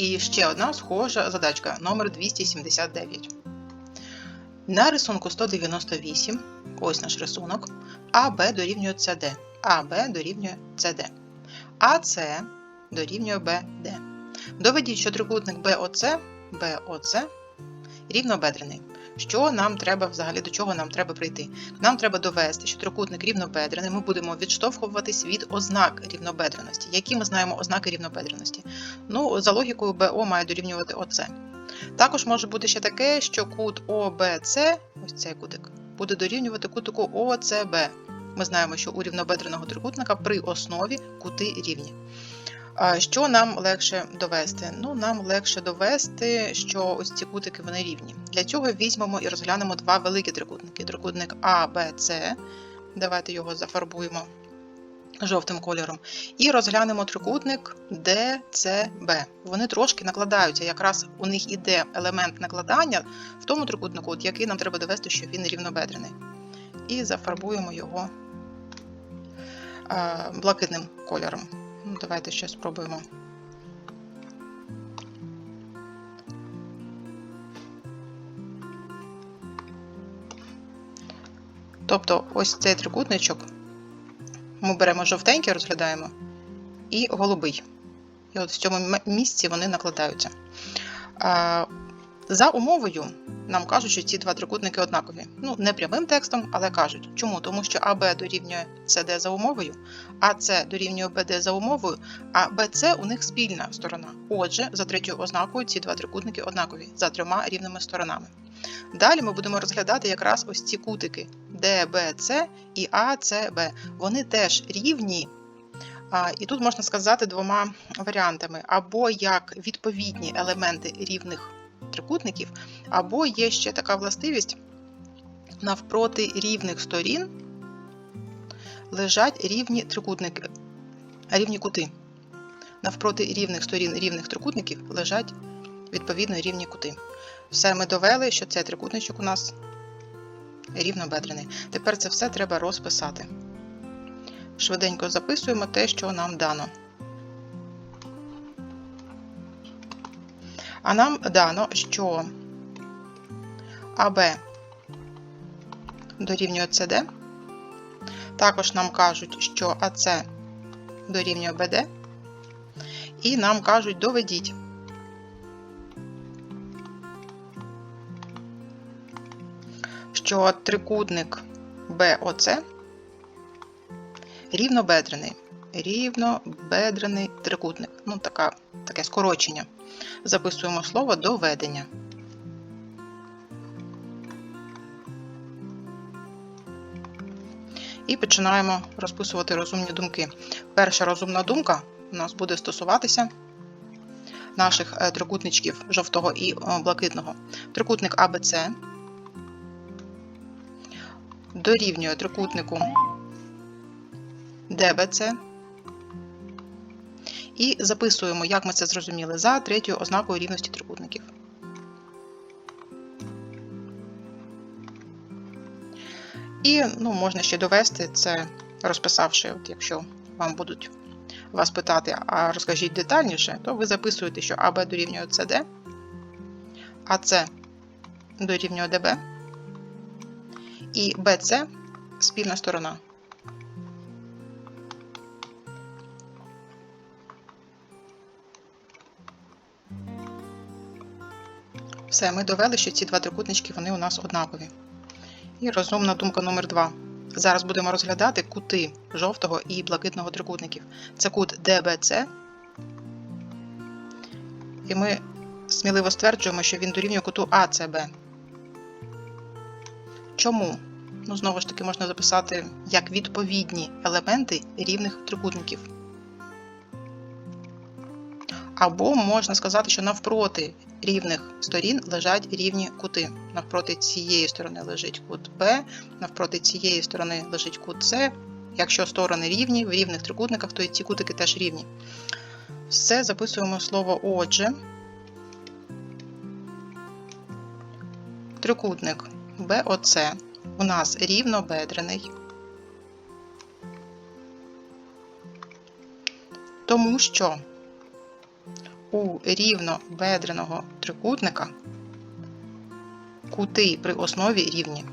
І ще одна схожа задачка номер 279. На рисунку 198, ось наш рисунок, АБ дорівнює СД, АБ дорівнює СД, АС дорівнює БД. Доведіть, що трикутник БОЦ, БОЦ рівнобедрений. Що нам треба взагалі до чого нам треба прийти? Нам треба довести, що трикутник рівнобедрений. Ми будемо відштовхуватись від ознак рівнобедреності. Які ми знаємо ознаки рівнобедреності? Ну, за логікою БО має дорівнювати ОЦ. Також може бути ще таке, що кут ОБЦ, ось цей кутик, буде дорівнювати кутику ОЦБ. Ми знаємо, що у рівнобедреного трикутника при основі кути рівні. Що нам легше довести? Ну, нам легше довести, що ось ці кутики вони рівні. Для цього візьмемо і розглянемо два великі трикутники: трикутник А, Б, С. Давайте його зафарбуємо жовтим кольором. І розглянемо трикутник D, C, B. Вони трошки накладаються. Якраз у них іде елемент накладання в тому трикутнику, от який нам треба довести, що він рівнобедрений. І зафарбуємо його блакитним кольором. Ну, Давайте ще спробуємо. Тобто ось цей трикутничок ми беремо жовтенький, розглядаємо, і голубий. І от в цьому місці вони накладаються. За умовою нам кажуть, що ці два трикутники однакові. Ну, не прямим текстом, але кажуть. Чому? Тому що АБ дорівнює СД за умовою, АС дорівнює БД за умовою, а БЦ у них спільна сторона. Отже, за третьою ознакою ці два трикутники однакові за трьома рівними сторонами. Далі ми будемо розглядати якраз ось ці кутики ДБЦ і АЦБ. Вони теж рівні. І тут можна сказати двома варіантами: або як відповідні елементи рівних трикутників, або є ще така властивість навпроти рівних сторін лежать рівні трикутники, рівні кути. Навпроти рівних сторін рівних трикутників лежать відповідно рівні кути. Все, ми довели, що цей трикутничок у нас рівнобедрений. Тепер це все треба розписати. Швиденько записуємо те, що нам дано. А нам дано, що АБ дорівнює СД. Також нам кажуть, що АЦ дорівнює БД. І нам кажуть, доведіть. що трикутник БОЦ рівнобедрений. Рівнобедрений трикутник. Ну, така, таке скорочення. Записуємо слово доведення. І починаємо розписувати розумні думки. Перша розумна думка у нас буде стосуватися наших е, трикутничків жовтого і е, блакитного. Трикутник АБЦ дорівнює трикутнику ДБЦ. І записуємо, як ми це зрозуміли, за третьою ознакою рівності трикутників. І ну, можна ще довести це, розписавши, от якщо вам будуть вас питати, а розкажіть детальніше, то ви записуєте, що АБ дорівнює СД, АЦ дорівнює ДБ, і BC спільна сторона. Все, ми довели, що ці два трикутнички вони у нас однакові. І розумна думка номер 2 Зараз будемо розглядати кути жовтого і блакитного трикутників. Це кут DBC. І ми сміливо стверджуємо, що він дорівнює куту ACB. Чому? Ну, знову ж таки, можна записати як відповідні елементи рівних трикутників. Або можна сказати, що навпроти рівних сторін лежать рівні кути. Навпроти цієї сторони лежить кут Б, навпроти цієї сторони лежить кут С. Якщо сторони рівні в рівних трикутниках, то і ці кутики теж рівні. Все записуємо слово отже. Трикутник БОЦ у нас рівнобедрений, тому що у рівнобедреного трикутника кути при основі рівні.